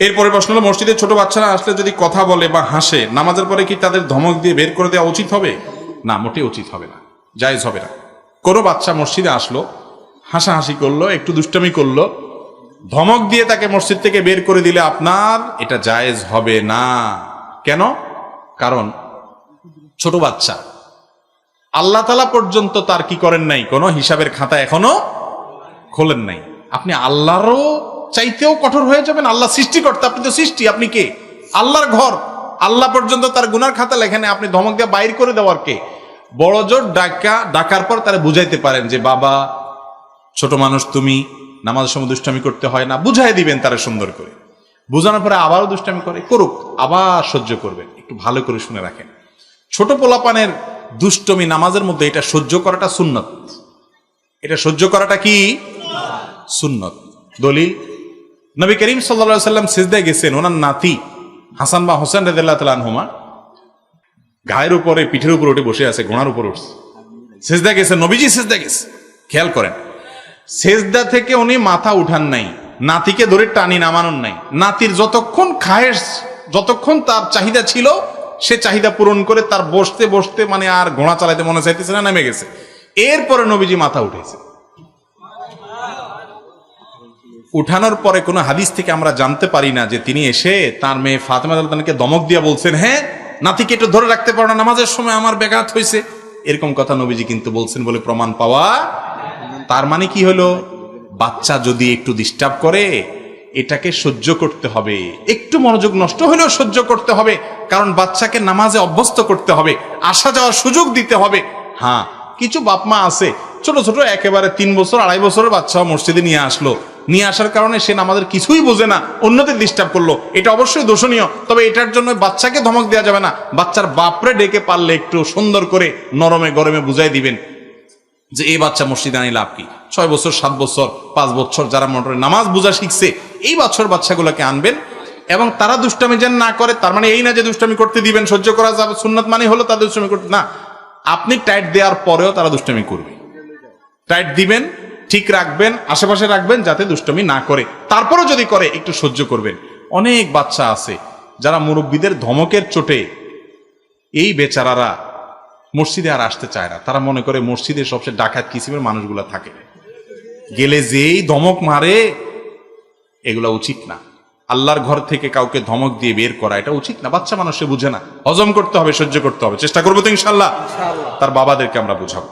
এরপরে প্রশ্ন হলো মসজিদে ছোট বাচ্চারা আসলে যদি কথা বলে বা হাসে, নামাজের পরে কি তাদের ধমক দিয়ে বের করে দেওয়া উচিত হবে? না মোটে উচিত হবে না, জায়েজ হবে না। কোনো বাচ্চা মসজিদে আসলো, হাসাহাসি করল, একটু দুষ্টামি করল, ধমক দিয়ে তাকে মসজিদ থেকে বের করে দিলে আপনার এটা জায়েজ হবে না। কেন? কারণ ছোট বাচ্চা, আল্লাহ তালা পর্যন্ত তার কি করেন নাই? কোনো হিসাবের খাতা এখনও খোলেন নাই। আপনি আল্লাহরও চাইতেও কঠোর হয়ে যাবেন আল্লাহ সৃষ্টিকর্তা, আপনি তো সৃষ্টি, আপনি কে? আল্লাহর ঘর। আল্লাহ পর্যন্ত তার গুনার খাতা লেখেন, আপনি ধমক দিয়ে বাইর করে দেওয়ার কে? বড় জোর ডাকা, ডাকার পর তারা বুঝাইতে পারেন যে, বাবা, ছোট মানুষ তুমি, নামাজের সময় দুষ্টামি করতে হয় না বুঝাই দিবেন তারা সুন্দর করে। বুঝানোর পরে আবারও দুষ্টামি করে, করুক, আবার সহ্য করবেন, একটু ভালো করে শুনে রাখেন। ছোট পোলাপানের দুষ্টমি নামাজের মধ্যে এটা সহ্য করাটা সুন্নত। এটা সহ্য করাটা কি? সুন্নত। দলিল নবী করিম সাল্লা সাল্লাম সিজদায় গেছেন, ওনার নাতি হাসান বা হোসেন রেদুল্লাহ তালানহুমা গায়ের উপরে, পিঠের উপর উঠে বসে আছে, ঘোড়ার উপর উঠছে। সেজদা গেছে, নবীজি সেজদা গেছে। খেয়াল করেন, সেজদা থেকে উনি মাথা উঠান নাই, নাতিকে ধরে টানি নামানোর নাই। নাতির যতক্ষণ খায়ের যতক্ষণ তার চাহিদা ছিল, সে চাহিদা পূরণ করে তার বসতে বসতে মানে আর ঘোড়া চালাইতে মনে চাইতেছে না, নেমে গেছে। এরপরে নবীজি মাথা উঠেছে। উঠানোর পরে কোনো হাদিস থেকে আমরা জানতে পারি না যে তিনি এসে তার মেয়ে ফাতেমা তাকে দমক দিয়া বলছেন হ্যাঁ নাতিকে একটু ধরে রাখতে পারো না, নামাজের সময় আমার ব্যাঘাত হয়েছে। এরকম কথা নবীজি কিন্তু বলছেন বলে প্রমাণ পাওয়া তার মানে কি হলো? বাচ্চা যদি একটু ডিস্টার্ব করে, এটাকে সহ্য করতে হবে। একটু মনোযোগ নষ্ট হলেও সহ্য করতে হবে, কারণ বাচ্চাকে নামাজে অভ্যস্ত করতে হবে, আসা যাওয়ার সুযোগ দিতে হবে। হ্যাঁ কিছু বাপমা আছে ছোট ছোট, একেবারে তিন বছর, আড়াই বছরের বাচ্চা মসজিদে নিয়ে আসলো। নিয়ে আসার কারণে সে আমাদের কিছুই বোঝে না, অন্যদের ডিস্টার্ব করল। এটা অবশ্যই দোষণীয়, তবে এটার জন্য বাচ্চাকে ধমক দেওয়া যাবে না। বাচ্চার বাপরে ডেকে পারলে একটু সুন্দর করে নরমে গরমে বুঝাই দিবেন যে এই বাচ্চা মসজিদে আনি লাভ কি। ছয় বছর, সাত বছর, পাঁচ বছর যারা মোটরে নামাজ বোঝা শিখছে, এই বছর বাচ্চাগুলোকে আনবেন এবং তারা দুষ্টামি যেন না করে, তার মানে এই না যে দুষ্টামি করতে দিবেন, সহ্য করা যাবে, সুন্নত মানে হলো তাদের দুষ্টামি করতে। না, আপনি টাইট দেওয়ার পরেও তারা দুষ্টামি করবে। টাইট দিবেন ঠিক রাখবেন আশেপাশে রাখবেন যাতে দুষ্টমি না করে। তারপরেও যদি করে একটু সহ্য করবেন। অনেক বাচ্চা আছে যারা মুরব্বীদের ধমকের চোটে এই বেচারারা মসজিদে আর আসতে চায় না। তারা মনে করে মসজিদে সবচেয়ে ডাকাত কিসিমের মানুষগুলো থাকে। গেলে যেই ধমক মারে এগুলা উচিত না। আল্লাহর ঘর থেকে কাউকে ধমক দিয়ে বের করা এটা উচিত না। বাচ্চা মানুষে বুঝে না। হজম করতে হবে সহ্য করতে হবে। চেষ্টা করব তো ইনশাল্লাহ তার বাবাদেরকে আমরা বুঝাবো।